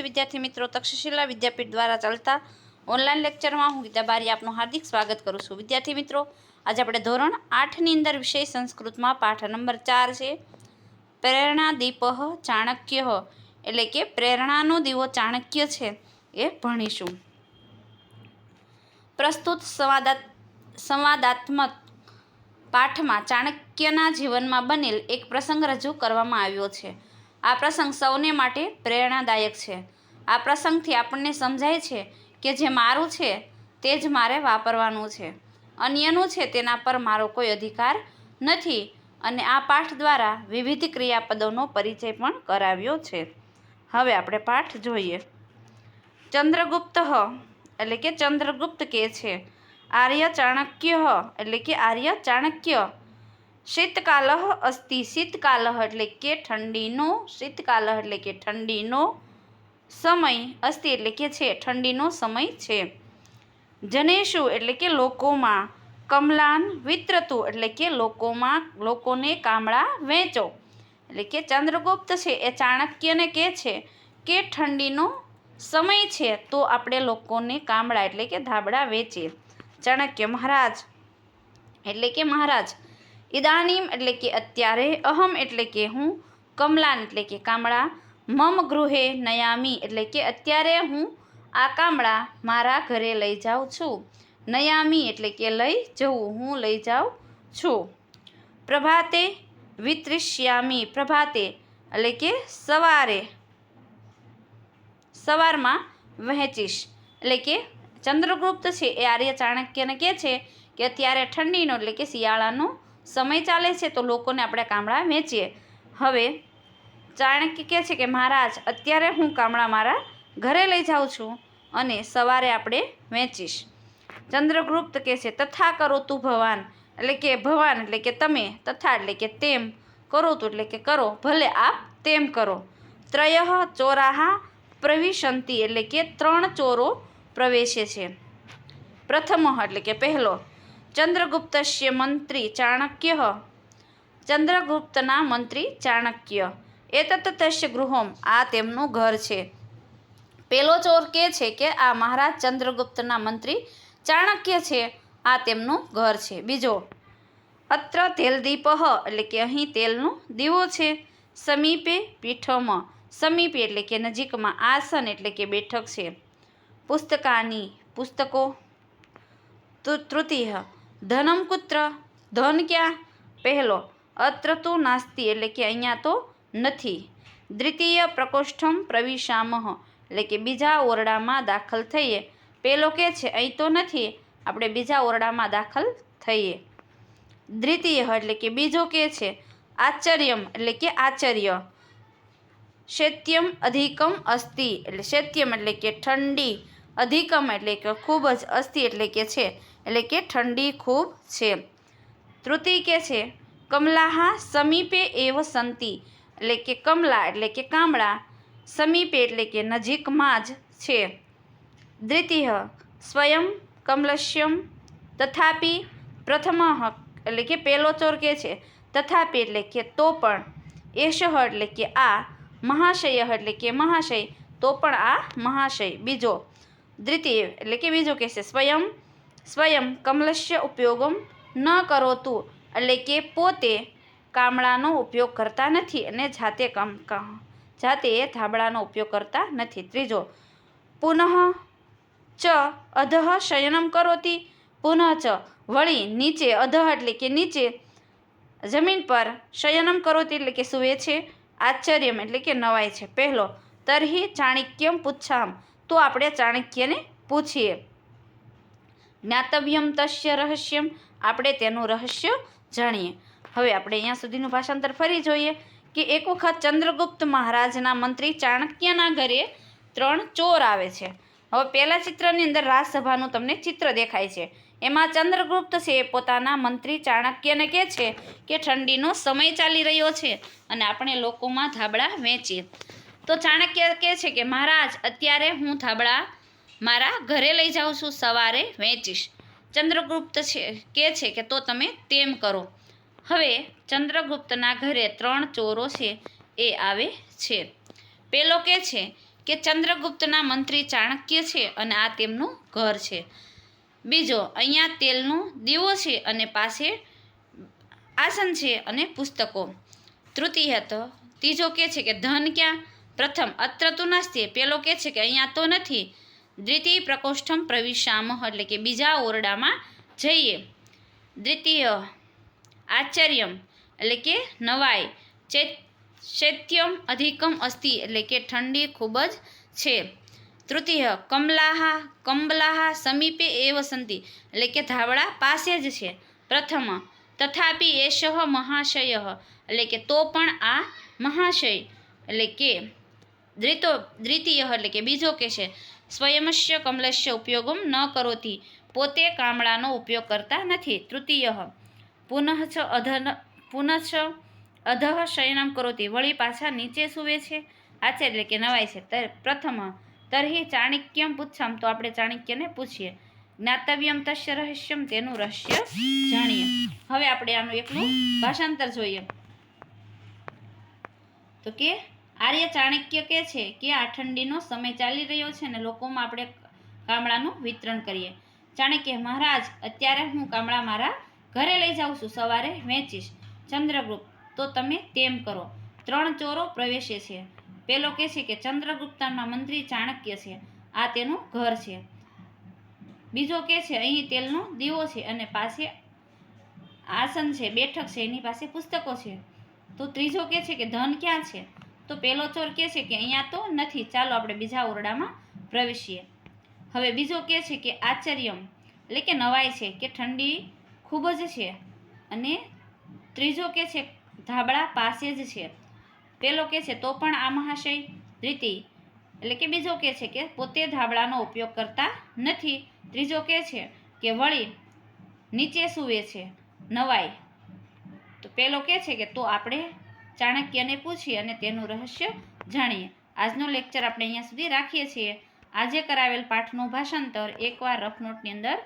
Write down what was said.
વિદ્યાર્થી મિત્રો તક્ષશિલા, વિદ્યાપીઠ દ્વારા ચાલતા ઓનલાઈન લેક્ચરમાં હું ગીતા બારી આપનું હાર્દિક સ્વાગત કરું છું. વિદ્યાર્થી મિત્રો, આજે આપણે ધોરણ આઠની અંદર વિષય સંસ્કૃતમાં પાઠ નંબર ચાર છે. પ્રેરણા દીપ ચાણક્ય એટલે કે પ્રેરણાનો દીવો ચાણક્ય છે એ ભણીશું. પ્રસ્તુત સંવાદાત સંવાદાત્મક પાઠમાં ચાણક્યના જીવનમાં બનેલ એક પ્રસંગ રજૂ કરવામાં આવ્યો છે. આ પ્રસંગ સૌને માટે પ્રેરણાદાયક છે. આ પ્રસંગથી આપણને સમજાય છે કે જે મારું છે તે જ મારે વાપરવાનું છે. અન્યનું છે તેના પર મારો કોઈ અધિકાર નથી અને આ પાઠ દ્વારા વિવિધ ક્રિયાપદોનો પરિચય પણ કરાવ્યો છે. હવે આપણે પાઠ જોઈએ. ચંદ્રગુપ્ત એટલે કે ચંદ્રગુપ્ત કે છે. આર્ય ચાણક્ય એટલે કે આર્ય ચાણક્ય. શીતકાલ અસ્તિ શીતકાલહ એટલે કે ઠંડીનો શીતકાલ એટલે કે ઠંડીનો સમય. અસ્તિ એટલે કે છે, ઠંડીનો સમય છે. જનેશુ એટલે કે લોકોમાં. કમલાન વિતરતુ એટલે કે લોકોમાં, લોકોને કામળા વેચો. એટલે કે ચંદ્રગુપ્ત છે, એ ચાણક્યને કહે છે કે ઠંડીનો સમય છે, તો આપણે લોકોને કામળા એટલે કે ધાબળા વેચીએ. ચાણક્ય મહારાજ. એટલે કે મહારાજ. ઇદાનીમ એટલે કે અત્યારે અહમ એટલે કે હું કમલાન એટલે કે કામળા મમ ગૃહે નયામી એટલે કે અત્યારે હું આ કામળા મારા ઘરે લઈ જાઉં છું નયામી એટલે કે લઈ જવું હું લઈ જાઉં છું પ્રભાતે વિતરિષ્યામી પ્રભાતે એટલે કે સવારે સવારમાં વહેંચીશ એટલે કે ચંદ્રગુપ્ત છે એ આર્ય ચાણક્યને કહે છે કે અત્યારે ઠંડીનો એટલે કે શિયાળાનો સમય ચાલે છે તો લોકોને આપણે કામળા વેચીએ. હવે ચાણક્ય કહે છે કે, મહારાજ, અત્યારે હું કામળા મારા ઘરે લઈ જાઉં છું અને સવારે આપણે વેચીશ. ચંદ્રગુપ્ત કહે છે, તથા કરો તું ભવાન. એટલે કે, ભવાન એટલે કે તમે, તથા એટલે કે તેમ કરો તું એટલે કે કરો, ભલે આપ તેમ કરો. ત્રય ચોરાહા પ્રવિશંતિ એટલે કે ત્રણ ચોરો પ્રવેશે છે. પ્રથમ એટલે કે પહેલો. ચંદ્રગુપ્તસ્ય મંત્રી ચાણક્ય ચંદ્રગુપ્તના મંત્રી ચાણક્ય એતત તસ્ય ગૃહોમ આ તેમનું ઘર છે। પેલો ચોર કે છે કે, આ મહારાજ ચંદ્રગુપ્તના મંત્રી ચાણક્ય છે, આ તેમનું ઘર છે, બીજો. અત્ર તેલદીપ એટલે કે અહીં તેલનો દીવો છે, સમીપે પીઠમાં, સમીપે એટલે કે નજીકમાં આસન એટલે કે બેઠક છે. પુસ્તકાની પુસ્તકો તૃતીય ધનમ કુત્ર, ધન ક્યાં? પહેલો, અત્ર તો નાસ્તિ, એટલે કે અહીંયા તો નથી. દ્વિતીય, પ્રકોષ્ઠમ પ્રવિશામહ એટલે કે બીજા ઓરડામાં દાખલ થઈએ. પહેલો કે છે, અહીં તો નથી, આપણે બીજા ઓરડામાં દાખલ થઈએ. દ્વિતીય, એટલે કે બીજો કે છે આશ્ચર્યમ એટલે કે આશ્ચર્ય શૈત્યમ અધિકમ અસ્તિ, એટલે શૈત્યમ, એટલે કે ઠંડી. અધિકમ એટલે કે ખૂબ જ અસ્થિ એટલે કે છે એટલે કે ઠંડી ખૂબ છે તૃતીય કે છે કમલાહા સમીપે એવ સંતિ એટલે કે કમલા એટલે કે કામળા સમીપે એટલે કે નજીકમાં જ છે દ્વિતીય સ્વયં કમલશ્યમ તથાપિ પ્રથમ એટલે કે પહેલો ચોર કે છે તથાપિ એટલે કે તો પણ એશ એટલે કે આ મહાશય એટલે કે મહાશય તો પણ આ મહાશય બીજો દ્વિતીય એટલે કે બીજો કહેશે સ્વયં સ્વયં કમલસ્ય ઉપયોગમ ન કરો તું એટલે કે પોતે કામળાનો ઉપયોગ કરતા નથી અને જાતે કમ જાતે ધાબળાનો ઉપયોગ કરતા નથી. ત્રીજો, પુનઃ ચ અધઃ શયનમ કરોતી, પુનઃ ચ વળી નીચે અધઃ એટલે કે નીચે જમીન પર શયનમ કરોતી એટલે કે સૂવે છે, આશ્ચર્યમ એટલે કે નવાય છે. પહેલો, તરહી ચાણક્યમ પૂછામ તો આપણે ચાણક્યને પૂછીએ. જ્ઞાતવ્યમ તસ્ય રહસ્યમ. આપણે તેનું રહસ્ય જાણીએ. હવે આપણે અહીંયા સુધીનું ભાષાંતર ફરી જોઈએ કે એક વખત ચંદ્રગુપ્ત મહારાજના મંત્રી ચાણક્યના ઘરે ત્રણ ચોર આવે છે. હવે પહેલાં ચિત્રની અંદર રાજસભાનું તમને ચિત્ર દેખાય છે. એમાં ચંદ્રગુપ્ત છે એ પોતાના મંત્રી ચાણક્યને કહે છે કે ઠંડીનો સમય ચાલી રહ્યો છે અને આપણે લોકોમાં ધાબળા વેચીએ. તો ચાણક્ય કહે છે કે, મહારાજ, અત્યારે હું થાબડા મારા ઘરે લઈ જાઉં છું, સવારે વેચીશ ચંદ્રગુપ્ત છે, કહે છે કે, તો તમે તેમ કરો. હવે ચંદ્રગુપ્તના ઘરે ત્રણ ચોરો છે, એ આવે છે. પેલો કહે છે કે, ચંદ્રગુપ્તના મંત્રી ચાણક્ય છે અને આ તેમનું ઘર છે. બીજો, અહીંયા તેલનો દીવો છે અને પાસે આસન છે અને પુસ્તકો. તૃતીય હતો ત્રીજો કે છે કે, ધન ક્યાં? પ્રથમ, અત્ર તું નાસ્તી પેલો કે છે કે અહીંયા તો નથી. દ્વિતીય પ્રકોષ્ઠમ પ્રવિશામહ એટલે કે બીજા ઓરડામાં જઈએ. દ્વિતીય આશ્ચર્યમ એટલે કે નવાય. ચૈ શૈત્યમ અધિકમ અસ્તિ એટલે કે ઠંડી ખૂબ જ છે. તૃતીય, કમલાહા કમલાહા સમીપે એ વસંતી એટલે કે ધાવડા પાસે જ છે. પ્રથમ, તથાપી એશ મહાશય એટલે કે તો પણ આ મહાશય એટલે કે દ્વિતો દ્વિતીય એટલે કે બીજો કે છે સ્વયંશ્ય કમલશ્ય ઉપયોગમ ન કરોતી, પોતે કામળાનો ઉપયોગ કરતા નથી. તૃતીય, પુનઃ અધન, પુનઃ અધઃ શયનમ કરોતી, વળી પાછા નીચે સૂવે છે. આચે એટલે કે નવાય છે. પ્રથમ, તરહી ચાણક્યમ પૂછામ તો આપણે ચાણક્યને પૂછીએ. જ્ઞાતવ્યમ તસ્ય રહસ્યમ, તેનું રહસ્ય જાણીએ. હવે આપણે આનું એકલું ભાષાંતર જોઈએ. તો કે આર્ય ચાણક્ય કહે છે કે આ ઠંડીનો સમય ચાલી રહ્યો છે ને લોકોમાં આપણે કામળાનું વિતરણ કરીએ. ચાણક્ય મહારાજ, અત્યારે હું કામળા મારા ઘરે લઈ જાઉં છું, સવારે વેચીશ ચંદ્રગુપ્ત, તો તમે તેમ કરો. ત્રણ ચોરો પ્રવેશે છે. પેલો કહે છે કે ચંદ્રગુપ્તના મંત્રી ચાણક્ય છે. આ તેનું ઘર છે. બીજો કે છે, અહીં તેલનો દીવો છે અને પાસે આસન છે, બેઠક છે, એની પાસે પુસ્તકો છે. તો ત્રીજો કે છે કે ધન ક્યાં છે? તો પેલો ચોર કહે છે કે અહીંયા તો નથી, ચાલો આપણે બીજા ઓરડામાં પ્રવેશીએ. હવે બીજો કે છે કે આશ્ચર્યમ, એટલે કે નવાઈ છે, કે ઠંડી ખૂબ જ છે. અને ત્રીજો કે છે, ધાબળા પાસે જ છે. પેલો કે છે, તો પણ આ મહાશય રીતિ. એટલે કે બીજો કે છે કે પોતે ધાબળાનો ઉપયોગ કરતા નથી. ત્રીજો કે છે કે વળી નીચે સૂવે છે, નવાઈ. તો પેલો કે છે કે તો આપણે ચાણક્યને પૂછી અને તેનું રહસ્ય જાણીએ. આજનો લેક્ચર આપણે અહીંયા સુધી રાખીએ છીએ. આજે કરાવેલ પાઠનું ભાષાંતર એકવાર રફ નોટની અંદર